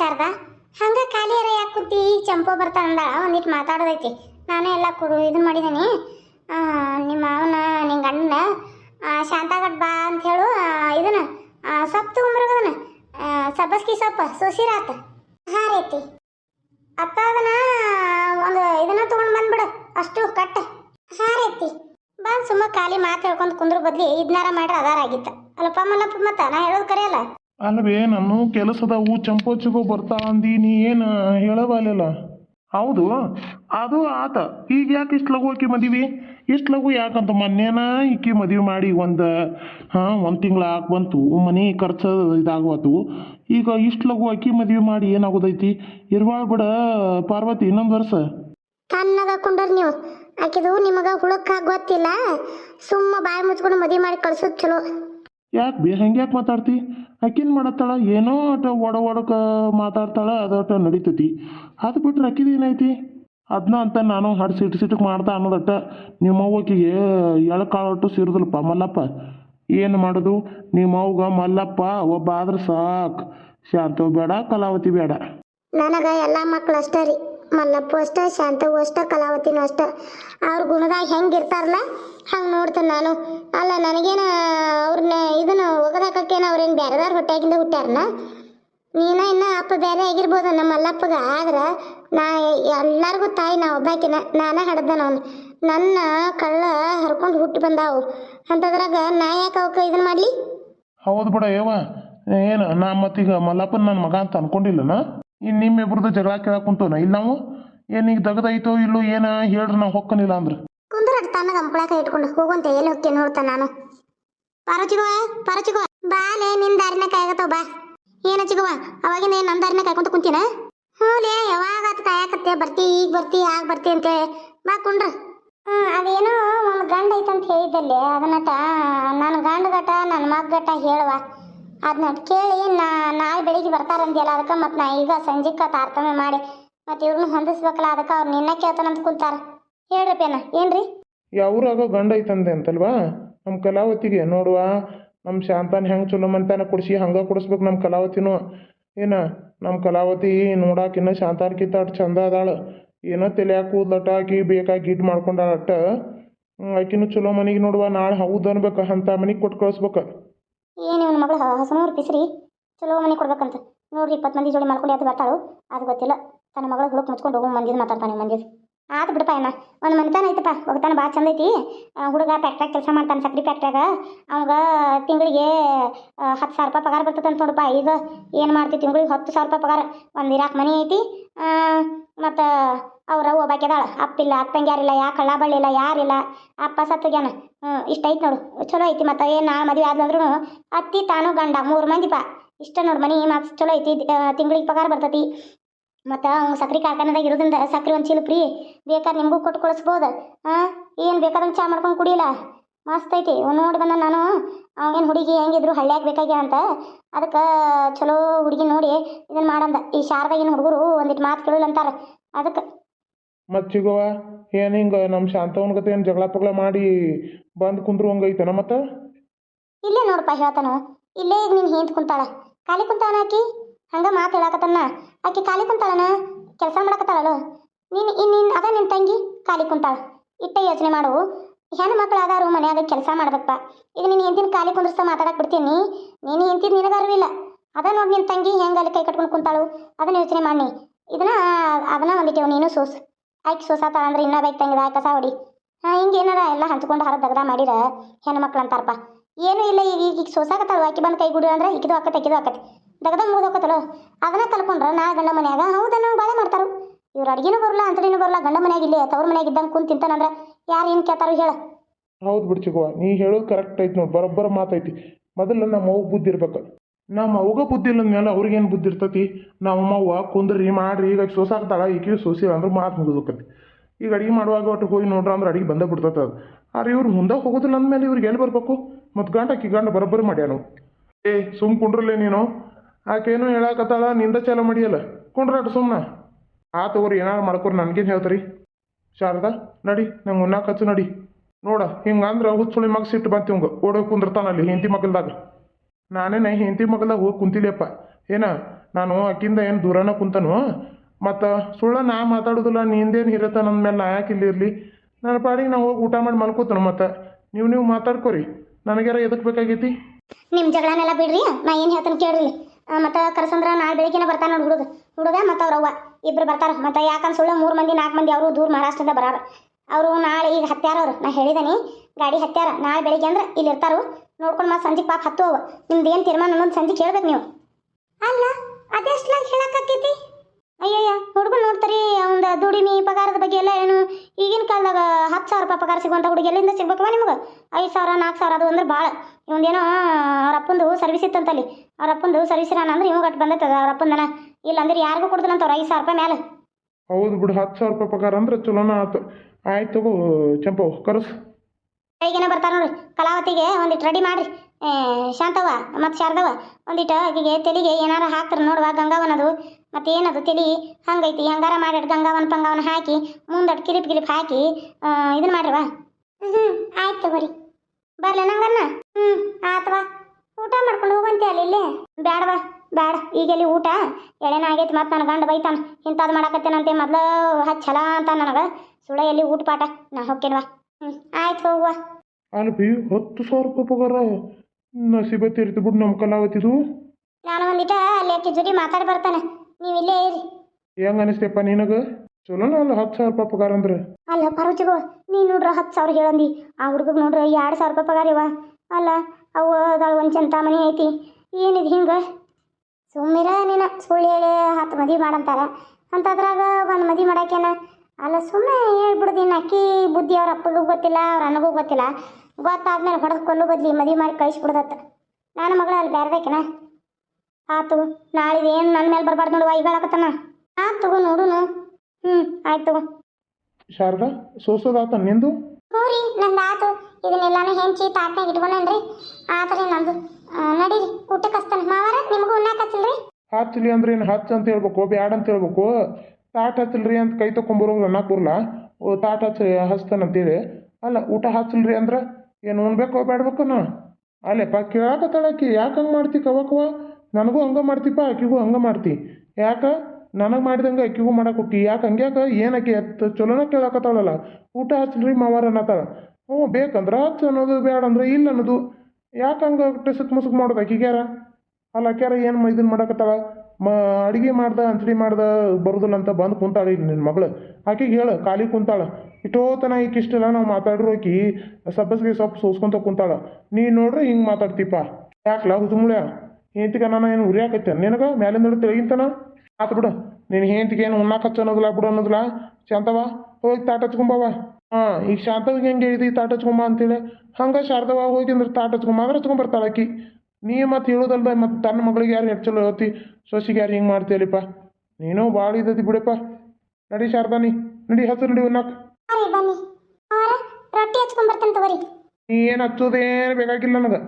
ಶಾರದಾ? ಹಂಗ ಖಾಲಿಯರ ಯಾಕೆ ಕೂತಿ ಈಗ ಚಂಪೋ ಬರ್ತಾನಂದ ಒಂದಿಟ್ಟು ಮಾತಾಡೋದೈತಿ. ನಾನೇ ಎಲ್ಲ ಕೊಡು ಇದನ್ನ ಮಾಡಿದ್ದೀನಿ ನಿಮ್ಮ ಅವನ ನಿನ್ನ ಗಂಡನ ಶಾಂತಾಗಡ್ ಬಾ ಅಂತ ಹೇಳು ಇದನ್ನ ಸೊಪ್ಪು ತೊಗೊಂಬರೋದನ್ನ. ಸಬ್ಬಸ್ಗಿ ಸೊಪ್ಪು, ಸುಸಿರಾತ. ಹಾಂ ರೀತಿ ಅಪ್ಪ ಅದನ್ನ, ಒಂದು ಇದನ್ನ ತೊಗೊಂಡು ಬಂದ್ಬಿಡು. ಅಷ್ಟು ಕಟ್ಟ. ಹಾಂ ರೀತಿ ಬಂದು ಸುಮ್ಮ ಖಾಲಿ ಮಾತು ಹೇಳ್ಕೊಂಡು ಕುಂದ್ರ ಬದ್ಲಿ ಇದನ್ನಾರ ಮಾಡ್ರೆ ಅದಾರ ಆಗಿತ್ತ. ಅಲ್ಲಪ್ಪ ಮಲ್ಲಪ್ಪ ಮತ್ತೆ ನಾ ಹೇಳೋದು ಕರೆಯಲ್ಲ. ಅಲ್ವೇ ನಾನು ಕೆಲಸದವು ಚಂಪೋಚಿಗೋ ಬರ್ತಾ ಅಂದಿ, ನೀ ಏನು ಹೇಳಬಲ್ಲ ಹೌದು, ಅದು ಆತ. ಈಗ ಯಾಕೆ ಇಷ್ಟು ಲಘು ಆಕಿ ಮದುವೆ? ಇಷ್ಟು ಲಘು ಯಾಕಂತ ಮೊನ್ನೆನ ಈಕಿ ಮದುವೆ ಮಾಡಿ ಒಂದು, ಹಾಂ, ಒಂದು ತಿಂಗಳ ಹಾಕಿ ಬಂತು, ಮನೆ ಖರ್ಚು ಇದಾಗುವತ್ತು. ಈಗ ಇಷ್ಟು ಲಘು ಆಕಿ ಮದುವೆ ಮಾಡಿ ಏನಾಗೋದೈತಿ? ಇರ್ವಾಳ ಬಿಡ, ಪಾರ್ವತಿ, ಇನ್ನೊಂದು ವರ್ಷ. ತನ್ನಗ ಕುಂಡರ್ ನೀವು. ಆಕಿದು ನಿಮಗ ಹುಳಕ್ಕ ಗೊತ್ತಿಲ್ಲ ಸುಮ್ಮ ಬಾಯಿ ಮುಚ್ಕೊಂಡು ಮದುವೆ ಮಾಡಿ ಕಳ್ಸೋದು ಚಲೋ. ಯಾಕೆ ಬೇ ಯಾಕೆ ಮಾತಾಡ್ತಿ? ಅಕ್ಕಿನ ಮಾಡತ್ತಾಳ, ಏನೋ ಅಟ ಒಡ ಒಡಕ ಮಾತಾಡ್ತಾಳ ಅದಟ ನಡೀತೈತಿ. ಅದು ಬಿಟ್ರೆ ಅಕ್ಕಿದ ಏನೈತಿ? ಅದನ್ನ ಅಂತ ನಾನು ಹಡ್ ಸಿಟ್ಟು ಸಿಟ್ಟಕ್ ಮಾಡ್ತಾ ಅನ್ನೋದಟ್ಟ ನಿಮ್ಮ ಅವ್ವಕಿಗೆ ಎಳಕಾಳೊಟ್ಟು ಸಿರಿದಲ್ಪ ಮಲ್ಲಪ್ಪ. ಏನು ಮಾಡೋದು? ನಿಮ್ಮ ಅವ್ಗ ಮಲ್ಲಪ್ಪ, ಒಬ್ಬ ಆದ್ರೆ ಸಾಕು. ಶಾಂತವ್ ಬೇಡ, ಕಲಾವತಿ ಬೇಡ. ನನಗ ಎಲ್ಲ ಮಕ್ಕಳು ಅಷ್ಟೇ ರೀ. ಮಲ್ಲಪ್ಪು ಅಷ್ಟ ಶಾಂತವು ಅಷ್ಟ ಕಲಾವತಿನೂ ಅಷ್ಟ. ಅವ್ರ ಗುಣದಾಗ ಹೆಂಗೆ ಇರ್ತಾರಲ್ಲ, ಹಂಗೆ ನೋಡ್ತೇನೆ ನಾನು. ಅಲ್ಲ, ನನಗೇನ ಅವ್ರನ್ನ ಇದನ್ನ ಒಗದಾಕಕ್ಕೇನ ಅವ್ರೇನು ಬೇರೆದಾರ ಹೊಟ್ಟೆಯಾಗಿಂದ ಹುಟ್ಟ್ಯಾರನ ನೀನ ಇನ್ನ ಅಪ್ಪ ಬೇರೆ ಆಗಿರ್ಬೋದು ನಮ್ಮ ಮಲ್ಲಪ್ಪಗ ಆದ್ರೆ ನಾ ಎಲ್ಲರಿಗೂ ತಾಯಿ, ನಾ ಒಬ್ಬಾಕಿನ. ನಾನೇ ಹಡ್ದ ಅವನು. ನನ್ನ ಕಳ್ಳ ಹರ್ಕೊಂಡು ಹುಟ್ಟಿ ಬಂದಾವು. ಅಂತದ್ರಾಗ ನಾ ಯಾಕೆ ಅವಕ್ಕೆ ಇದನ್ನ ಮಾಡಲಿ? ಹೌದು ಬಿಡ ಯವ್ವ. ಏನು, ನಾ ಮತ್ತೀಗ ಮಲ್ಲಪ್ಪನ ನನ್ನ ಮಗ ಅಂತ ಅನ್ಕೊಂಡಿಲ್ಲನ? ಇನ್ನು ನಿಮ್ಮಿಬ್ರದ್ದು ಜಗಳ ಕೇಳಕ್ಕೆ ಕುಂತೋನ ಇಲ್ಲಿ ನಾವು ಏನು ಈಗ ದಗದೈತೋ ಇಲ್ಲೋ ಏನು ಹೇಳ್ರಿ ನಾವು ಹೊಕ್ಕನಿಲ್ಲ ಅಂದ್ರೆ. ಕುಂದ್ರ ತನ್ನ ಗಂಪಳಕ ಇಟ್ಕೊಂಡು ಹೋಗುವಂತೆ, ಎಲ್ಲಿ ಹೋಗ್ತೀನಿ ನೋಡ್ತಾ ನಾನು. ಪಾರಚಿಗುವ ಪಾರಚಿಗುವ ಬಾಲೆ ನಿನ್ ದಾರಿನ ಕಾಯಕತ್ತವ ಬಾ. ಏನ ಚಿಗುವ ಅವಾಗಿಂದ ಏನ್ ನನ್ನ ದಾರಿನ ಕಾಯ್ಕೊಂತ ಕುಂತೀನ? ಹ್ಞೂ ಲೇ, ಯಾವಾಗ ಅದು ಕಾಯಕತ್ತೆ, ಬರ್ತಿ, ಈಗ ಬರ್ತಿ, ಆಗ ಬರ್ತಿ ಅಂತೇಳಿ ಬಾ ಕುಂಡ್ರ. ಹ್ಞೂ, ಅದೇನೋ ಒಂದು ಗಂಡ ಐತಂತ ಹೇಳಿದ್ದಲ್ಲಿ ಅದನ್ನಟ ನನ್ನ ಗಂಡ ಗಟ ನನ್ನ ಮಗ ಗಟ ಹೇಳುವ. ಅದನ್ನ ಕೇಳಿ, ನಾ, ನಾಳೆ ಬೆಳಿಗ್ಗೆ ಬರ್ತಾರಂದ್ಯಲ್ಲ ಅದಕ್ಕೆ ಮತ್ತೆ ನಾ ಈಗ ಸಂಜೆಕ್ಕ ತಾರತಮ್ಯ ಮಾಡಿ ಮತ್ತೆ ಇವ್ರನ್ನ ಹೊಂದಿಸ್ಬೇಕಲ್ಲ ಅದಕ್ಕೆ ಅವ್ರು ನಿನ್ನ ಕೇಳ್ತಾನಂತ ಕುಂತಾರ. ಹೇಳ್ರಪ್ಪೇನ ಏನ್ರಿ? ಯಾವ್ರಾಗ ಗಂಡ ಐತಂದೆ ಅಂತಲ್ವಾ? ನಮ್ಮ ಕಲಾವತಿಗೆ ನೋಡುವ ನಮ್ಮ ಶಾಂತಾನ ಹೆಂಗೆ ಚಲೋ ಮಂತಾನ ಕೊಡ್ಸಿ, ಹಂಗೆ ಕುಡಿಸ್ಬೇಕು ನಮ್ಮ ಕಲಾವತಿನೂ. ಏನ ನಮ್ಮ ಕಲಾವತಿ ನೋಡಾಕಿನ್ನ ಶಾಂತಾನ್ಕಿಂತ ಅಟ್ ಚಂದ ಅದಾಳ. ಏನೋ ತಲೆಯಾಕ ಕೂದಲಟ ಆಕಿ ಬೇಕಾಗಿ ಗಿಡ್ ಮಾಡ್ಕೊಂಡಾಳ ಅಟ್ಟ ಚಲೋ ಮನೆಗೆ ನೋಡುವ, ನಾಳೆ ಹೌದು ಅನ್ಬೇಕು, ಅಂತ ಮನೆಗೆ ಕೊಟ್ಟು ಕಳಿಸ್ಬೇಕು. ಏನು ಇವನ ಮಗಳು ಹಸನೂರು ಪಿಸ್ರಿ ಚಲೋ ಮನೆ ಕೊಡ್ಬೇಕಂತ. ನೋಡ್ರಿ, ಇಪ್ಪತ್ತು ಮಂದಿ ಜೋಡಿ ಮಾಡ್ಕೊಂಡು ಅದು ಬರ್ತಾಳು. ಅದು ಗೊತ್ತಿಲ್ಲ. ತನ್ನ ಮಗಳು ಹುಡುಕ್ ಮುಚ್ಕೊಂಡು ಹೋಗೋ, ಮಂದಿದ್ ಮಾತಾಡ್ತಾನೆ ಮಂದಿದ್. ಆತು ಬಿಡಪ್ಪ ಏನ ಒಂದು ಮನೆತನ ಐತಪ್ಪ ಹೋಗ್ತಾನೆ ಭಾಳ ಚಂದ ಐತಿ. ಹುಡುಗ ಫ್ಯಾಕ್ಟ್ರಾಗ ಕೆಲಸ ಮಾಡ್ತಾನೆ, ಸಕ್ರಿ ಫ್ಯಾಕ್ಟ್ರಾಗ ಅವಾಗ ತಿಂಗಳಿಗೆ ಹತ್ತು ಸಾವಿರ ರೂಪಾಯಿ ಪಗಾರ ಅಂತ ನೋಡಪ್ಪ. ಈಗ ಏನು ಮಾಡ್ತಿ ತಿಂಗಳಿಗೆ ಹತ್ತು ಸಾವಿರ ರೂಪಾಯಿ ಪಗಾರ. ಒಂದು ಇರಾಕ್ ಮನೆ ಐತಿ. ಮತ್ತು ಅವ್ರ ಒಬ್ಬಾಕಿ ಅದಾಳ. ಅಪ್ಪಿಲ್ಲ ಅಕ್ಕಂಗೆ ಯಾರಿಲ್ಲ ಯಾ ಕಳ್ಳ ಬಳ್ಳಿಲ್ಲ, ಯಾರಿಲ್ಲ. ಅಪ್ಪ ಸತ್ತಗ್ಯಾನ. ಇಷ್ಟ ಐತಿ ನೋಡು. ಚಲೋ ಐತಿ ಮತ್ತು ಏನು ನಾಳೆ ಮದುವೆ ಆದ್ಲಂದ್ರೂ ಅತ್ತಿ ತಾನು ಗಂಡ, ಮೂರು ಮಂದಿ ಪಾ. ಇಷ್ಟ ನೋಡು ಮನೆ ಮಾರ್ಕ್ಸ್ ಚಲೋ ಐತಿ ತಿಂಗಳಿಗೆ ಪಗಾರ ಬರ್ತೈತಿ. ಮತ್ತು ಸಕ್ರೆ ಕಾರ್ಖಾನೆದಾಗ ಇರೋದ್ರಿಂದ ಸಕ್ರೆ ಒಂದು ಚೀಲ ಫ್ರೀ. ಬೇಕಾದ್ರೆ ನಿಮಗೂ ಕೊಟ್ಟು ಕಳಿಸ್ಬೋದು ಹಾಂ ಏನು ಬೇಕಾದಂಗೆ ಚಾ ಮಾಡ್ಕೊಂಡು ಕುಡಿಯಲ್ಲ. ಮಸ್ತ್ ಐತಿ. ನೋಡಿ ಬಂದ ನಾನು. ಅವಾಗೇನು ಹುಡುಗಿ ಹೆಂಗಿದ್ರು ಹಳ್ಳಿಯಾಗ ಬೇಕಾಗ್ಯ ಅಂತ. ಅದಕ್ಕೆ ಚಲೋ ಹುಡುಗಿ ನೋಡಿ ಇದನ್ನು ಮಾಡಂದ. ಈ ಶಾರದಾಗಿನ ಹುಡುಗರು ಒಂದಿಟ್ಟು ಮಾತು ಕೇಳಿಲ್ಲ ಅಂತಾರೆ. ಅದಕ್ಕೆ ಮತ್ತು ಸಿಗೋವ? ಏನು ಹಿಂಗೆ ನಮ್ಮ ಶಾಂತವನ ಗತೆ ಏನು ಜಗಳ ಪಗಳ ಮಾಡಿ ಬಂದು ಕುಂದ್ರು ಹಂಗೈತನ ಮತ್ತು? ಇಲ್ಲೇ ನೋಡಪ್ಪ ಹೇಳ್ತಾನ. ಇಲ್ಲೇ ಈಗ ನೀನು ಹಿಂದ್ ಕುಂತಾಳ. ಖಾಲಿ ಕುಂತಾನ ಆಕಿ? ಹಂಗೆ ಮಾತು ಹೇಳಕತ್ತನ್ನ ಆಕಿ ಖಾಲಿ ಕುಂತಾಳನ? ಕೆಲಸ ಮಾಡಕತ್ತಾಳಲ್ಲ? ನೀನು ಇನ್ನಿನ್ ಅದ ನಿನ್ನ ತಂಗಿ? ಖಾಲಿ ಕುಂತಾಳ. ಇಟ್ಟ ಯೋಚನೆ ಮಾಡು ಹೆಣ್ಣು ಮಕ್ಕಳು ಅದಾರು, ಮನ್ಯಾಗ ಕೆಲಸ ಮಾಡ್ಬೇಕಪ್ಪ. ಈಗ ನೀನು ಹೆಂತಿನ ಖಾಲಿ ಕುಂದ್ರಸ ಮಾತಾಡಕ್ಕೆ ಬಿಡ್ತೀನಿ. ನೀನು ಹೆಂತಿದ್ ನಿನಗಾರು ಇಲ್ಲ. ಅದ ನೋಡಿ ನಿನ್ನ ತಂಗಿ ಹೆಂಗೆ ಅಲ್ಲಿ ಕೈ ಕಟ್ಕೊಂಡು ಕುಂತಾಳು. ಅದನ್ನ ಯೋಚನೆ ಮಾಡಿ ಇದನ್ನ, ಅದನ್ನ ಒಂದಿಟ್ಟೇವು ನೀನು ಸೋಸ್. ಆಯ್ಕೆ ಸೋಸಾತಾಳ ಅಂದ್ರೆ ಇನ್ನೂ ಬೈಕ್ ತಂಗಿದ ಕಸ ಹೊಡಿ. ಹಿಂಗೆ ಏನಾರ ಎಲ್ಲ ಹಂಚ್ಕೊಂಡು ಹರ ದಗದ ಮಾಡಿರ ಹೆಣ್ಣು ಮಕ್ಳು ಅಂತಾರಪ್ಪ. ಏನೂ ಇಲ್ಲ ಈಗ ಈಗ ಸೋಸಾಕತ್ತಾಳ ಆಕಿ ಬಂದು ಕೈ ಗುಡಿ ಅಂದ್ರೆ ಇಕ್ಕಿದು ಆಕತ್ತೆ ಇಕಿದು ಆಕತ್ತೆ ದಗದ ಮುಗಿದೋಕತ್ತಲೋ ಅದನ್ನ ಕಲ್ಕೊಂಡ್ರ ನಾ ಗಂಡ ಮನ್ಯಾಗ ಹೌದನ್ನ ಬಾಳೆ ಮಾಡ್ತಾರು. ಇವ್ರು ಅಡ್ಗಿನೂ ಬರಲ್ಲ ಅಂತಡಿನೂ ಬರಲ್ಲ ಗಂಡ ಮನ್ಯಾಗ ಇಲ್ಲಿ, ತವ್ರ ಮನ್ಯಾಗ ಇದ್ದಂಗೆ ಕುಂತ ತಿಂತಾನಂದ್ರೆ ಯಾರು ಏನು ಕೇಳ್ತಾರು ಹೇಳ. ಹೌದು ಬಿಡ್ಚಿಕೋ ನೀ ಹೇಳೋದು ಕರೆಕ್ಟ್ ಐತಿ ನೋಡಿ, ಬರೋಬ್ಬರ ಮಾತೈತಿ ಮೊದಲು ನಮ್ಮ ಅವ್ವ ಬುದ್ಧಿ ಇರ್ಬೇಕು. ನಮ್ಮ ಅವ್ಗ ಬುದ್ಧಿ ಇಲ್ಲ ಮೇಲೆ ಅವ್ರಿಗೇನು ಬುದ್ಧಿ ಇರ್ತತಿ? ನಮ್ಮ ಅವ್ವ ಕುಂದ್ರಿ ಮಾಡ್ರಿ, ಈಗ ಸೋಸಾಕ್ತಾಳ ಈಕಿ ಸೋಸಿ ಅಂದ್ರೆ ಮಾತು ಮುಗಿದೋಕತಿ. ಈಗ ಅಡಿಗೆ ಮಾಡುವಾಗ ಒಟ್ಟು ಹೋಗಿ ನೋಡ್ರ ಅಂದ್ರೆ ಅಡಿಗೆ ಬಂದೇ ಬಿಡ್ತತ ಅದು. ಆದ್ರೆ ಇವ್ರು ಮುಂದೆ ಹೋಗೋದಿಲ್ಲ ಅಂದಮೇಲೆ ಇವ್ರಿಗೆ ಎಲ್ಲಿ ಬರಬೇಕು? ಮತ್ತು ಗಂಡ ಆಕಿ ಗಂಡ ಬರೋಬ್ಬರಿ ಮಾಡ್ಯಾನು ಏ, ಸುಮ್ ಕುಂಡ್ರಲ್ಲೇ ನೀನು? ಆಕೇನು ಹೇಳಾಕತ್ತಾಳ, ನಿಂದ ಚಾಲ ಮಾಡಿಯಲ್ಲ. ಕುಂಡ್ರಾಟ ಸುಮ್ಮನೆ ಆ ತಗೋರಿ, ಏನಾರು ಮಾಡ್ಕೊರಿ, ನನಗೇನು ಹೇಳ್ತೀರಿ? ಶಾರದಾ, ನಡಿ, ನಂಗೆ ಉನ್ನಾಕಚ್ಚು ನಡಿ. ನೋಡ, ಹಿಂಗಂದ್ರೆ ಹುಚ್ಚುಳಿ ಮಗ ಸಿಟ್ಟು ಬಂತಿ ಹಿಂಗೆ. ಓಡೋಗಿ ಕುಂದಿರ್ತಾನ ಅಲ್ಲಿ, ಹೆಂಡತಿ ಮಗಲ್ದಾಗ. ನಾನೇನ ಹೆಂಡತಿ ಮಗಳ ಹೋಗಿ ಕುಂತಿದ್ದೆಪ್ಪ ಏನ, ನಾನು ಆಕಿಂದ ಏನು ದೂರನ ಕುಂತನು? ಮತ್ತು ಸುಳ್ಳ ನಾ ಮಾತಾಡೋದಿಲ್ಲ, ನಿಂದೇನು ಇರತ್ತ ನನ್ನ ಮೇಲೆ ನಾ ಯಾಕೆ ಇರಲಿ? ನನ್ನ ಪಾಡಿಗೆ ನಾ ಹೋಗಿ ಊಟ ಮಾಡಿ ಮಲ್ಕೋತನು ಮತ್ತು. ನೀವು ನೀವು ಮಾತಾಡ್ಕೊರಿ. ನನಗ್ಯಾರ ಎದಕ್ಕೆ ಬೇಕಾಗೈತಿ? ನಿಮ್ಮ ಜಗಳನೆಲ್ಲ ಬಿಡ್ರಿ, ನಾ ಏನು ಹೇಳ್ತಾನೆ ಕೇಳ್ರಿ ಮತ್ತು ಕರ್ಸಂದ್ರೆ ನಾಳೆ ಬೆಳಿಗ್ಗೆನೆ ಬರ್ತಾನೆ ನೋಡಿ ಹುಡುಗ. ಹುಡುಗ ಮತ್ತು ಅವ್ರ ಅವ್ವ, ಇಬ್ರು ಬರ್ತಾರೆ. ಮತ್ತು ಯಾಕಂದ್ರೆ ಸುಳ್ಳು ಮೂರು ಮಂದಿ ನಾಲ್ಕು ಮಂದಿ ಅವರು ದೂರ ಮಹಾರಾಷ್ಟ್ರದಿಂದ ಬರಾರ. ಅವರು ನಾಳೆ ಈಗ ಹತ್ಯಾರ ಅವ್ರು. ನಾ ಹೇಳಿದ್ದೀನಿ ಗಾಡಿ ಹತ್ಯಾರ. ನಾಳೆ ಬೆಳಿಗ್ಗೆ ಅಂದ್ರೆ ಇಲ್ಲಿ ಇರ್ತಾರು ನೋಡ್ಕೊಂಡು ಮಾ ಸಂಜೆಗೆ ಪಾಪ ಹತ್ತು ಅವ ನಿಮ್ದು ಏನು ತೀರ್ಮಾನ ಅನ್ನೋದು ಸಂಜೆ ಕೇಳ್ಬೇಕು ನೀವು. ಅಲ್ಲ, ಅದೆಷ್ಟಲಾಗ ಹೇಳಕ್ಕಾಕೈತಿ ಅಯ್ಯಯ್ಯ ಹುಡುಗ ನೋಡ್ತಾರಿ ಒಂದು ದುಡಿಮೆ, ಪಗಾರದ ಬಗ್ಗೆ ಎಲ್ಲ ಏನು? ಈಗಿನ ಕಾಲದಾಗ ಹತ್ತು ಸಾವಿರ ರೂಪಾಯಿ ಪಗಾರ ಸಿಗುವಂಥ ಹುಡುಗಿ ಎಲ್ಲಿಂದ ಸಿಗ್ಬೇಕವ ನಿಮ್ಗೆ? ಐದು ಸಾವಿರ ನಾಲ್ಕು ಸಾವಿರ, ಅದು ಅಂದ್ರೆ ಭಾಳ ಇವಂದೇನೋ ಅವ್ರ ಅಪ್ಪಂದು ಸರ್ವಿಸ್ ಇತ್ತಂತಲ್ಲಿ. ಅವ್ರ ಅಪ್ಪಂದು ಸರ್ವಿಸ್ ಇರಾನ ಅಂದ್ರೆ ಇವಾಗ ಅಟ್ ಬಂದೈತದ ಅವ್ರ ಅಪ್ಪಂದನ ಇಲ್ಲ ಅಂದ್ರೆ ಯಾರಿಗೂ ಕೊಡ್ತಾನಂತ ಅವ್ರು ಐದು ಸಾವಿರ ರೂಪಾಯಿ ಮೇಲೆ ಹೌದು ಬಿಡು, ಹತ್ತು ಸಾವಿರ ರೂಪಾಯಿ ಪಗಾರ ಅಂದ್ರೆ ಚಲೋನ ಆಯ್ತು ಆಯ್ತು ತಗೋ ಕರ್ಸು. ಬೆಳಿಗ್ಗೆನೇ ಬರ್ತಾರ ನೋಡ್ರಿ. ಕಲಾವತಿಗೆ ಒಂದಿಟ್ಟು ರೆಡಿ ಮಾಡ್ರಿ. ಶಾಂತವ್ವ ಮತ್ತು ಶಾರದವ್ವ ಒಂದಿಟ್ಟು ಆಕೆಗೆ ತೆಲಿಗೆ ಏನಾರ ಹಾಕ್ತಾರೆ ನೋಡುವ ಗಂಗಾವನದು. ಮತ್ತು ಏನದು ತೆಲಿ? ಹಂಗೈತಿ ಹಂಗಾರ ಮಾಡಿ ಗಂಗಾವನ ಪಂಗಾವನ ಹಾಕಿ ಮುಂದಟ್ ಕಿರಿಪ್ ಕಿರಿಪ್ ಹಾಕಿ ಇದನ್ನ ಮಾಡ್ರವ? ಹ್ಞೂ ಆಯ್ತು ತಗೋರಿ. ಬರ್ಲ ನಂಗನ್ನ? ಹ್ಞೂ ಆತವಾ. ಊಟ ಮಾಡ್ಕೊಂಡು ಹೋಗಂತೆ ಅಲ್ಲಿ ಇಲ್ಲಿ? ಬ್ಯಾಡವಾ ಬ್ಯಾಡ. ಈಗೆಲ್ಲಿ ಊಟ? ಎಳೆನ ಆಗೈತಿ ಮತ್ತು ನನ್ನ ಗಂಡ ಬೈತಾನ. ಇಂಥದ್ದು ಮಾಡಾಕತ್ತೇನಂತೆ? ಮೊದ್ಲು ಹಚ್ಚಲ ಅಂತ ನನಗೆ. ಸುಳೆ ಎಲ್ಲಿ ಊಟ ಪಾಠ ನಾ ಹೋಗ್ತೇನವಾ ಹ್ಞೂ ಆಯ್ತು ಹೋಗುವ ಅಲ್ಲ ಬಿ ಹತ್ತು ಸಾವಿರ ರೂಪಾಯಿ ಪಗಾರ. ನಸೀಬತ್ ಇರ್ತಿ ಬಿಡು ನಮ್ಮ ಕಲಾವತಿದು. ನಾನು ಒಂದಿಟ ಅಲ್ಲಿ ಅಕ್ಕಿ ಜೊತೆ ಮಾತಾಡಿ ಬರ್ತಾನೆ. ನೀವು ಇಲ್ಲೇ ಇರಿ. ಹೆಂಗ ಅನಿಸ್ತೇಪ್ಪ ನಿನಗ? ಚಲೋನ ಅಲ್ಲ ಹತ್ತು ಸಾವಿರ ರೂಪಾಯಿ ಪಗಾರ ಅಂದ್ರೆ? ಅಲ್ಲ ಪರೋಚಿಗೋ ನೀ ನೋಡ್ರ ಹತ್ತು ಸಾವಿರ ಹೇಳಂದಿ. ಆ ಹುಡುಗಗೆ ನೋಡ್ರ ಎರಡು ಸಾವಿರ ರೂಪಾಯಿ ಪಗಾರ ಇವ. ಅಲ್ಲ ಅವು ಅದಾಳ ಒಂದು ಮನೆ ಐತಿ. ಏನಿದು ಹಿಂಗೆ? ಸುಮ್ಮಿರ ನೀನು ಸುಳ್ಳು ಹೇಳಿ ಹತ್ತು ಮದಿ ಮಾಡಂತಾರ. ಅಂತದ್ರಾಗ ಒಂದು ಮದಿ ಮಾಡಾಕೇನ ಅಲ್ಲ ಸುಮ್ಮನೆ ಹೇಳ್ಬಿಡ್ದು ಇನ್ನು ಅಕ್ಕಿ ಬುದ್ಧಿ ಅವ್ರ ಅಪ್ಪಗೂ ಗೊತ್ತಿಲ್ಲ ಅವ್ರ ಅಣ್ಣಗೂ ಗೊತ್ತಿಲ್ಲ. ಗೊತ್ತಾದ್ಮೇಲೆ ಹೊಡೆದು ಕೊಲ್ಲು ಬದ್ಲಿ ಮದುವೆ ಮಾಡಿ ಕಳಿಸ್ಬಿಡ್ದತ್ತ. ನಾನು ಮಗಳ ಅಲ್ಲಿ ಬೇರೆದಕ್ಕೆನ ಆತು ನಾಳೆ ಏನು ನನ್ನ ಮೇಲೆ ಬರಬಾರ್ದು ನೋಡುವ ಈಗ ಹೇಳಕತ್ತನ. ಆತು ತಗೋ ನೋಡುನು. ಹ್ಞೂ ಆಯ್ತು. ತಗೋ ಶಾರದಾ ಸೋಸೋದಾತ ನಿಂದು? ಹ್ಞೂ ರೀ ನಂದು ಆತು. ಇದನ್ನೆಲ್ಲಾನು ಹೆಂಚಿ ತಾಟ್ನಾಗ ಇಟ್ಕೊಂಡೇನ್ರಿ. ಆತ್ರಿ ನಂದು ನಡಿ ನಡೀರಿ ಊಟಕ್ಕೆ ಹಚ್ತಾನೆ. ಮಾವಾರ ನಿಮಗೂ ಉಣ್ಣಾಕತ್ತಿಲ್ರಿ ಹಚ್ಚಲಿ ಅಂದ್ರೆ ಏನು ಹಚ್ಚ ಅಂತ ಹೇಳ್ಬೇಕು ಬ್ಯಾಡ ಅಂತ ಹೇಳ್ಬೇಕು. ತಾಟ್ ಹಚ್ಚಲ್ರಿ ಅಂತ ಕೈ ತೊಗೊಂಬರೋರು ಅನ್ನಕ್ಕೆ ಬರಲ್ಲ ತಾಟ್ ಹಚ್ಚ ಹಚ್ತಾನಂತೇಳಿ ಅಲ್ಲ, ಊಟ ಹಚ್ಚಲ್ರಿ ಅಂದ್ರೆ ಏನು ಉಣ್ಬೇಕೋ ನಾ ಅಲ್ಲೇಪ್ಪ ಕೇಳಾಕತ್ತಾಳಕಿ ಯಾಕೆ ಹಂಗೆ ಮಾಡ್ತಿ ಕವಕವ ನನಗೂ ಹಂಗೆ ಮಾಡ್ತಿಪ್ಪ, ಆಕಿಗೂ ಹಂಗೆ ಮಾಡ್ತಿ. ಯಾಕೆ? ನನಗೆ ಮಾಡಿದಂಗೆ ಆಕಿಗೂ ಮಾಡಕ್ಕೆ ಯಾಕೆ ಹಂಗ್ಯಾಕೆ? ಏನಕ್ಕೆ ಎತ್ತು ಚಲೋನ ಕೇಳಾಕತ್ತಾಳಲ್ಲ? ಊಟ ಹಚ್ಚಲ್ರಿ ಮಾವಾರ ಅನ್ನತ್ತಾಳ ಹ್ಞೂ, ಬೇಕಂದ್ರೆ ಹಚ್ಚ ಅನ್ನೋದು ಬೇಡ ಅಂದ್ರೆ ಇಲ್ಲ ಅನ್ನೋದು. ಯಾಕೆ ಹಂಗೆ ಟೆಸಕ್ ಮುಸುಕ್ ಮಾಡೋದು ಆಕಿಗ್ಯಾರ? ಅಲ್ಲ, ಆಕ್ಯಾರ ಏನು ಇದನ್ನ ಮಾಡಕತ್ತಾಳ? ಮ, ಅಡುಗೆ ಮಾಡ್ದ, ಅಂಚಡಿ ಮಾಡ್ದ ಬರುದಿಲ್ಲ ಬಂದು ಕುಂತಾಳೆ ಈಗ ನಿನ್ನ ಮಗಳು. ಆಕೆಗೆ ಹೇಳು, ಖಾಲಿ ಕುಂತಾಳೆ. ಇಷ್ಟೋತನ ಈಕೆ ನಾವು ಮಾತಾಡ್ರು ಆಕಿ, ಸಬ್ಬಸ್ಗೆ ಸೊಪ್ಪು ಸೋಸ್ಕೊಂತ ಕುಂತಾಳೆ. ನೀ ನೋಡ್ರಿ ಹಿಂಗೆ ಮಾತಾಡ್ತೀಪ. ಯಾಕಲ, ಹುಸುಮುಳ್ಯ? ಹೆಂತಿಗೆ ನಾನು ಏನು ಉರಿಯಾಕತ್ತೆ ನಿನಗ ಮ್ಯಾಲಿಂದ ತೆಳಗಿಂತನ? ಆತು ಬಿಡು. ನೀನು ಹೆಂತಿಗೆ ಏನು ಉಣ್ಣಾಕ ಹಚ್ಚ ಅನ್ನೋದಿಲ್ಲ, ಬಿಡು ಅನ್ನೋದಿಲ್ಲ. ಶಾಂತವ ಹೋಗಿ ತಾಟ ಹಚ್ಕೊಂಬವ ಹಾಂ, ಈಗ ಶಾಂತವಿಗೆ ಹೆಂಗೆ ಹೇಳಿದಿ, ತಾಟ ಹಚ್ಕೊಂಬ ಅಂತೇಳಿ. ಹಂಗೆ ಶಾರದವ ಹೋಗಿ ಅಂದ್ರೆ ತಾಟ ಹಚ್ಕೊಂಬ ಅಂದ್ರೆ ಹಚ್ಕೊಂಬರ್ತಾಳೆ ಆಕಿ. ನೀ ಮತ್ತೆ ಬೈ ಮತ್ತೆ ತನ್ನ ಮಗಳಿಗೆ ಯಾರು ಹೆಚ್ಚು ಚಲೋ ಹೇಳ್ತಿ? ಸೊಸಿಗೆ ಯಾರು ಹಿಂಗೆ ಮಾಡ್ತೀಯಲಿಪ್ಪ ನೀನು ಭಾಳ ಇದತಿ ಬಿಡಪ್ಪ. ನಡಿ ಶಾರದಾ ನೀ ನಡಿ ಹಸು ನಡಿ ಉನ್ನಾಕ ರೊಟ್ಟಿ ಹಚ್ಕೊಂಡ್ ಬರ್ತಾನೆ ತಗೋರಿ. ನೀ ಏನು ಹಚ್ಚೋದೇನು ಬೇಕಾಗಿಲ್ಲ ನನಗೆ.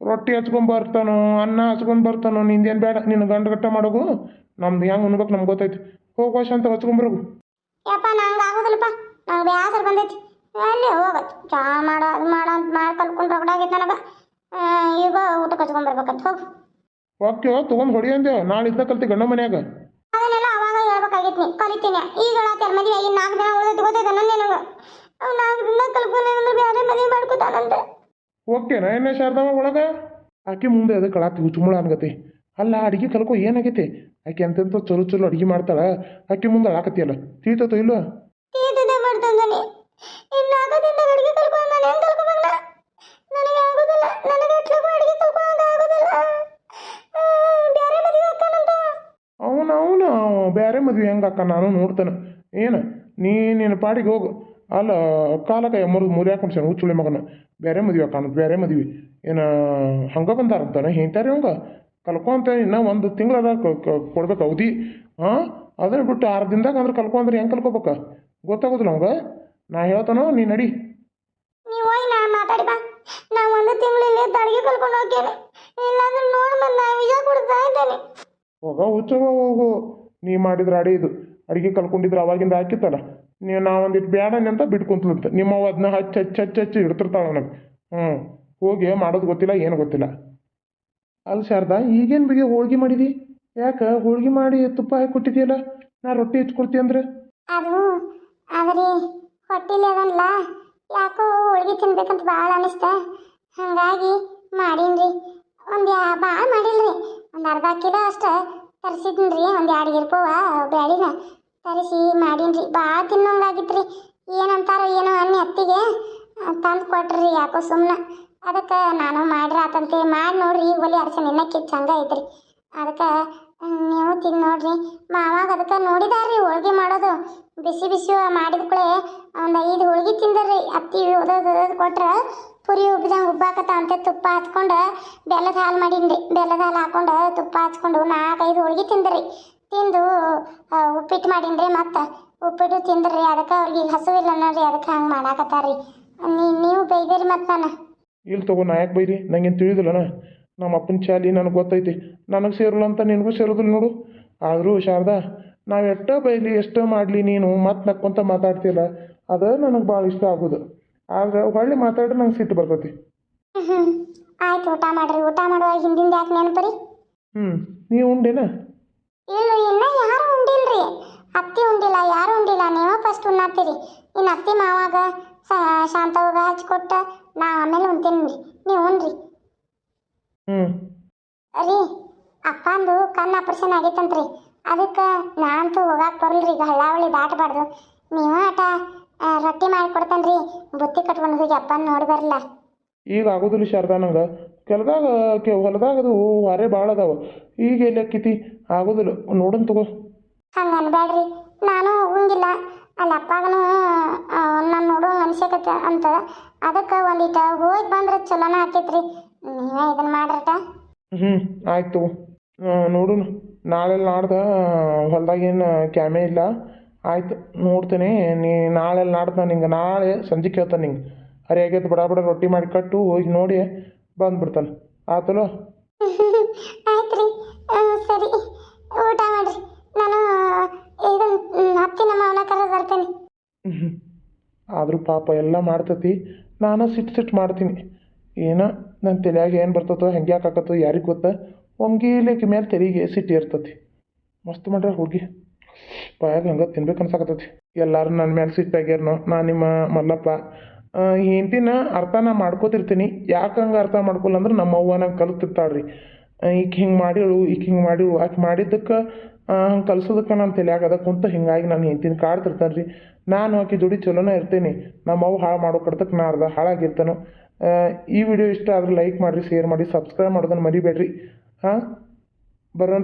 ರೊಟ್ಟಿ ಹಚ್ಕೊಂಡ್ ಬರ್ತಾನೋ ಅನ್ನ ಹಚ್ಕೊಂಡ್ ಬರ್ತಾನೋ ನಿಂದೇನು ಬೇಡ. ನಿನ್ನ ಗಂಡ ಗಟ್ಟ ಮಾಡೋಗು. ನಮ್ದು ಹೆಂಗೆ ಉಣ್ಬೇಕು ನಮ್ಗೆ ಗೊತ್ತೈತಿ. ಹೋಗೋಶ ಅಂತ ಹಚ್ಕೊಂಬರೋಗು ಯಪ್ಪ ನಂಗೆ ಆಗೋದಿಲ್ಲಪ್ಪ. ನಂಗೆ ಬೇಸರ ಬಂದೈತಿ. ಅಲ್ಲಿ ಚಾ ಮಾಡ ಅದು ಮಾಡ ಅಂತ ಮಾಡಿ ಕಲ್ಕೊಂಡು ನನಗೆ. ಈಗ ಊಟ ಹಚ್ಕೊಂಡ್ ಬರ್ಬೇಕಂತ. ಹೋಗಿ. ಓಕೆ ತೊಗೊಂಡು ಹೊಡಿ ಅಂದೆ. ನಾಳೆ ಇದ್ದ ಕಲ್ತಿ ಗಂಡ ಮನ್ಯಾಗ. ಅದನ್ನೆಲ್ಲ ಅವಾಗ ಹೇಳ್ಬೇಕಾಗಿತ್ತು ನೀ ಕಲಿತೀನಿ. ಈಗ ಹೇಳತ್ತಾರ ಮದುವೆ ಈ ನಾಲ್ಕು ದಿನ ಉಳಿದ ಗೊತ್ತೈತೆ ನನ್ನ ನಿನಗೆ? ನಾಲ್ಕು ದಿನ ಕಲ್ಕೊಂಡು ಅಂದ್ರೆ ಬೇರೆ ಮದುವೆ ಮಾಡ್ಕೊತಾನಂತೆ ಓಕೆನಾ ಏನೇ ಶಾರದಮ್ಮ ಒಳಗೆ? ಆಕೆ ಮುಂದೆ ಅದಕ್ಕೆ ಕಳಾತಿ ಹುಚ್ಚುಮುಳ ಅನ್ಗತಿ. ಅಲ್ಲ ಅಡಿಗೆ ಕಲ್ಕೋ ಏನಾಗೈತಿ ಆಕೆ ಅಂತಂತ ಚಲೋ ಚಲೋ ಅಡಿಗೆ ಮಾಡ್ತಾಳ. ಆಕೆ ಮುಂದೆ ಅಳಾಕತಿಯಲ್ಲ ತೀತತೋ ಇಲ್ಲೋ ತೀತದೆ ಮಾಡ್ತಂದಾನೆ. ಮದ್ವೆ ಹೆಂಗಕ್ಕ ಅಕ್ಕ ನಾನು ನೋಡ್ತಾನೆ. ಏನು ನೀ ನಿನ್ನ ಪಾಡಿಗೆ ಹೋಗು. ಅಲ್ಲ ಕಾಲಕ ಎಮ್ಮರು ಮುರಿ ಹಾಕೊಂಡು ಹುಚ್ಚುಳಿ ಮಗನ. ಬೇರೆ ಮದುವೆ ಅಕ್ಕ ಬೇರೆ ಮದುವೆ. ಏನು ಹಂಗೆ ಬಂದಾರಂತಾನೆ ಹೇಳ್ತಾರೆ ಅವಂಗ ಕಲ್ಕೊಂತ ಇನ್ನೂ ಒಂದು ತಿಂಗಳದ ಕೊಡ್ಬೇಕು ಅವಧಿ. ಹಾಂ ಅದನ್ನ ಬಿಟ್ಟು ಆರು ದಿನದಾಗ ಅಂದ್ರೆ ಕಲ್ಕೊಂಡ್ರೆ ಹೆಂಗೆ ಕಲ್ಕೋಬೇಕ? ಗೊತ್ತಾಗೋದಿಲ್ಲ ಅವಂಗ. ನಾ ಹೇಳ್ತಾನೋ ನೀ ನಡಿ. ನೀವು ಹೋಗಿ ನಾನು ಮಾತಾಡಿ ಬಾ. ನಾ ಒಂದು ತಿಂಗಳಲ್ಲಿ ಅಡುಗೆ ಕಲ್ಕೊಂಡು ಹೋಗ್ತೇನೆ. ಇಲ್ಲಾಂದ್ರೆ ನೋಡಿ ಬಂದು ನಾ ವಿಷ ಕೊಡ್ತಾ ಇದ್ದೇನೆ. ಹೋಗ ಹುಚ್ಚ ಹೋಗು. ನೀ ಮಾಡಿದ್ರೆ ಅಡಿ ಇದು. ಅಡಿಗೆ ಕಲ್ಕೊಂಡಿದ್ರೆ ಅವಾಗಿಂದ ಹಾಕಿತ್ತಲ್ಲ ನೀವು ನಾವೊಂದಿಟ್ಟು ಬ್ಯಾಡನೆ ಅಂತ ಬಿಟ್ಕೊಂತಲಂತ ನಿಮ್ಮವ್ವ ಅದನ್ನ ಹಚ್ಚಿ ಹಚ್ಚಿ ಹಚ್ಚಿ ಹಚ್ಚಿ ಇಡ್ತಿರ್ತಾಳೆ ನನಗೆ ಹ್ಞೂ ಹೋಗಿ ಮಾಡೋದು ಗೊತ್ತಿಲ್ಲ, ಏನು ಗೊತ್ತಿಲ್ಲ. ಅಲ್ಲಿ ಶಾರದಾ, ಈಗೇನು ಬಿಗಿ ಹೋಳ್ಗೆ ಮಾಡಿದಿ? ಯಾಕೆ ಹೋಳ್ಗೆ ಮಾಡಿ ತುಪ್ಪ ಹಾಕಿ ಕೊಟ್ಟಿದ್ಯಲ್ಲ? ನಾ ರೊಟ್ಟಿ ಹೆಚ್ಕೊಡ್ತಿ ಅಂದ್ರೆ? ಅದು ಆದ್ರೆ ಹೊಟ್ಟೆಲಿ ಅದಲ್ಲ ಯಾಕೋ ಹೋಳ್ಗೆ ತಿನ್ಬೇಕಂತ ಭಾಳ ಅನಿಸ್ತ. ಹಾಗಾಗಿ ಮಾಡೀನ್ರಿ. ಒಂದು ಭಾಳ ಮಾಡಿಲ್ರಿ. ಒಂದು ಅರ್ಧ ಕಿಲೋ ಅಷ್ಟು ತರಿಸಿದ್ನಿ ಒಂದು ಎರಡು ಇರ್ಪವ ಬ್ಯಾಡಿನ? ತರಿಸಿ ರೀ ಭಾಳ ತಿನ್ನೋಂಗಾಗಿತ್ರಿ. ಏನಂತಾರೋ ಏನೋ ಅನ್ನಿ ಅತ್ತಿಗೆ. ತಂದು ಕೊಟ್ರಿ ಯಾಕೋ ಸುಮ್ಮನೆ ಅದಕ್ಕೆ ನಾನು ಮಾಡ್ರಿ, ಆತಂತೆ ಮಾಡಿ ನೋಡ್ರಿ, ಒಲಿ ಅರ್ಸನ್ ನಿನ್ನಕ್ಕೆ ಹಂಗ ಐತ್ರಿ. ಅದಕ್ಕೆ ನೀವು ತಿಂದು ನೋಡ್ರಿ. ಮಾವಾಗ ಅದಕ್ಕೆ ನೋಡಿದಾರ್ರಿ ಹೋಳ್ಗೆ ಮಾಡೋದು. ಬಿಸಿ ಬಿಸಿ ಮಾಡಿದ ಕೂಡ ಒಂದು ಐದು ಹೋಳ್ಗೆ ತಿಂದರ್ರಿ. ಅತ್ತಿ ಓದೋದು ಕೊಟ್ರೆ ಪುರಿ ಉಬ್ಬಿದಂಗೆ ಉಬ್ಬಾಕತ್ತ ಅಂತ ತುಪ್ಪ ಹಚ್ಕೊಂಡು ಬೆಲ್ಲದ ಹಾಲು ಮಾಡೀನ್ರಿ. ಬೆಲ್ಲದ ಹಾಲು ಹಾಕೊಂಡು ತುಪ್ಪ ಹಚ್ಕೊಂಡು ನಾಲ್ಕೈದು ಹೋಳಿಗೆ ತಿಂದ್ರಿ. ತಿಂದು ಉಪ್ಪಿಟ್ಟು ರೀ ಮತ್ತು. ಉಪ್ಪಿಟ್ಟು ತಿಂದ್ರಿ. ಅದಕ್ಕೆ ಅವ್ರಿಗೆ ಈಗ ಹಸುವಿಲ್ಲ ನೋಡ್ರಿ. ಅದಕ್ಕೆ ಹಂಗೆ ಮಾಡಾಕತ್ತಾರ್ರಿ ನೀ, ನೀವು ಬೈದಿರಿ ಮತ್ತು ನಾನು. ಇಲ್ಲಿ ತಗೋ ನಾ ಯಾಕೆ ಬೈರಿ? ನಂಗೇನು ತಿಳಿದಿಲ್ಲನ? ನಮ್ಮ ಅಪ್ಪನ ಚಾಲಿ ನನಗೆ ಗೊತ್ತೈತಿ. ನನಗೆ ಸೇರಲ್ಲ ಅಂತ ನಿನಗೂ ಸೇರೋದಿಲ್ಲ ನೋಡು. ಆದರೂ ಶಾರದಾ, ನಾವು ಎಷ್ಟೋ ಬೈಲಿ ಎಷ್ಟೋ ಮಾಡಲಿ ನೀನು ಮತ್ತೆ ನಕ್ಕೊಂತ ಮಾತಾಡ್ತಿಲ್ಲ ಅದು ನನಗೆ ಭಾಳ ಇಷ್ಟ ಆಗೋದು. ಆದ್ರೆ ಹೊಳ್ಳಿ ಮಾತಾಡ್ರೆ ನಂಗೆ ಸಿಟ್ಟು ಬರ್ತೈತಿ. ಹ್ಞೂ ಆಯ್ತು ಊಟ ಮಾಡ್ರಿ ಊಟ ಮಾಡುವಾಗ ಹಿಂದಿಂದ ಯಾಕೆ ನೆನಪರಿ? ಹ್ಞೂ ನೀವು ಉಂಡೇನ? ಇಲ್ಲ ಇನ್ನ ಯಾರು ಉಂಡಿಲ್ರಿ? ಅತ್ತಿ ಉಂಡಿಲ್ಲ ಯಾರು ಉಂಡಿಲ್ಲ ನೀವೇ ಫಸ್ಟ್ ಉಣ್ಣತ್ತೀರಿ ಇನ್ನು ಅತ್ತಿ ಮಾವಾಗ ಶಾಂತವಾಗ ಹಚ್ಕೊಟ್ಟ ನಾ ಆಮೇಲೆ ಉಣ್ತೀನಿ. ರೀ ನೀವು ಉಣ್ರಿ. ಹ್ಞೂ ರೀ ಅಪ್ಪಂದು ಕಣ್ಣು ಆಪರೇಷನ್ ಆಗೈತಂತ್ರಿ. ಅದಕ್ಕೆ ನಾನಂತೂ ಹೋಗಾಕ ಬರಲ್ರಿ ಈಗ ಹಳ್ಳಾವಳಿ ದಾಟಬಾರ್ದು. ನೀವು ಆಟ ರೊಟ್ಟಿ ಮಾಡಿಕೊಡ್ತೇನೆ ರೀ ಬುತ್ತಿ ಕಟ್ಕೊಂಡು ಹೋಗಿ ಅಪ್ಪನ ನೋಡಿ ಬರಲ್ಲ ಈಗ ಆಗೋದಿಲ್ಲ ಶಾರದಾ ನಂಗೆ. ಕೆಲ್ದಾಗ ಕೆ ಹೊಲದಾಗ ಅದು ವಾರೆ ಭಾಳ ಅದಾವ. ಈಗ ಎಲ್ಲಿ ಅಕ್ಕಿತಿ? ಆಗೋದಿಲ್ಲ. ನೋಡನ್ ತಗೋ. ಹಂಗೆ ಅನ್ಬೇಡ್ರಿ ನಾನು ಹೋಗಂಗಿಲ್ಲ. ಅಲ್ಲಿ ಅಪ್ಪಾಗನು ನಾನು ನೋಡೋ ಅನ್ಸಕತ್ತ ಅಂತ. ಅದಕ್ಕೆ ಒಂದಿಟ ಹೋಗಿ ಬಂದ್ರೆ ಚಲೋನ ಆಕೈತ್ರಿ. ನೀವೇ ಇದನ್ನ ಮಾಡ್ರಟ? ಹ್ಞೂ ಆಯ್ತು ತಗೋ. ನೋಡು ನಾಳೆ ನಾಡ್ದು ಹೊಲ್ದಾಗ ಏನು ಕ್ಯಾಮೆ ಇಲ್ಲ. ಆಯ್ತು ನೋಡ್ತೀನಿ. ನೀ ನಾಳೆ ನಾಡ್ದು ನಿಂಗೆ ನಾಳೆ ಸಂಜೆ ಕೇಳ್ತಾನೆ ನಿಂಗೆ. ಅರೆ ಆಗೈತೆ ಬಡ ಬಡ ರೊಟ್ಟಿ ಮಾಡಿ ಕಟ್ಟು ಹೋಗಿ ನೋಡಿ ಬಂದ್ಬಿಡ್ತಾನೆ ಆತಲೋ? ಆಯ್ತು ರೀ ಸರಿ. ಊಟ ಮಾಡ್ರಿ. ನಾನು ಇದನ್ನ ಹತ್ತಿ ನಮ್ಮ ಅವನ ಕರೆ ಬರ್ತೇನೆ. ಆದರೂ ಪಾಪ ಎಲ್ಲ ಮಾಡ್ತತಿ. ನಾನು ಸಿಟ್ಟು ಸಿಟ್ಟು ಮಾಡ್ತೀನಿ. ಏನೋ ನನ್ನ ತಲೆಯಾಗ ಏನು ಬರ್ತತೋ ಹೆಂಗೆ ಯಾಕಾಕತ್ತೋ ಯಾರಿಗೆ ಗೊತ್ತ? ಒಮ್ಗಿಲಿಕ್ಕೆ ಮೇಲೆ ತೆರಿಗೆ ಸಿಟ್ಟು ಇರ್ತತಿ. ಮಸ್ತ್ ಮಾಡ್ರೆ ಹುಡುಗಿ. ಬಾಯಾಗ ಹಂಗೆ ತಿನ್ಬೇಕು ಅನ್ಸಕತ್ತೈತಿ. ಎಲ್ಲರೂ ನನ್ನ ಮೇಲೆ ಸಿಟ್ಟಾಗ್ಯಾರನೋ ನಾನು ನಿಮ್ಮ ಮಲ್ಲಪ್ಪ. ಹೆಂಡ್ತಿನ ಅರ್ಥ ನಾ ಮಾಡ್ಕೋತಿರ್ತೀನಿ. ಯಾಕೆ ಹಂಗೆ ಅರ್ಥ ಮಾಡ್ಕೊಲ್ಲ ಅಂದ್ರೆ ನಮ್ಮ ಅವ್ವ ನಂಗೆ ಕಲಿತಿರ್ತಾಳ್ರಿ. ಈಕೆ ಹಿಂಗೆ ಮಾಡಿಳು, ಈಕೆ ಹಿಂಗೆ ಮಾಡಿಳು. ಆಕೆ ಮಾಡಿದ್ದಕ್ಕೆ ಹಂಗೆ ಕಲ್ಸೋದಕ್ಕೆ ನಾನು ತಲೆಯಾಗದ ಕುಂತ ಹಿಂಗಾಗಿ ನಾನು ಹೆಂಡ್ತಿನ ಕಾಡ್ತಿರ್ತಾನೆ ರೀ ನಾನು ಆಕೆ ಜೋಡಿ ಚಲೋನೇ ಇರ್ತೀನಿ. ನಮ್ಮ ಹಾಳು ಮಾಡೋ ಕಡ್ತಕ್ಕೆ ನಾ ಅರ್ಧ ಹಾಳಾಗಿರ್ತಾನೋ. ಈ ವಿಡಿಯೋ ಇಷ್ಟ ಆದ್ರೆ ಲೈಕ್ ಮಾಡಿರಿ, ಶೇರ್ ಮಾಡಿ ಸಬ್ಸ್ಕ್ರೈಬ್ ಮಾಡೋದನ್ನು ಮರಿಬೇಡ್ರಿ. ಹಾಂ ಬರೋಣ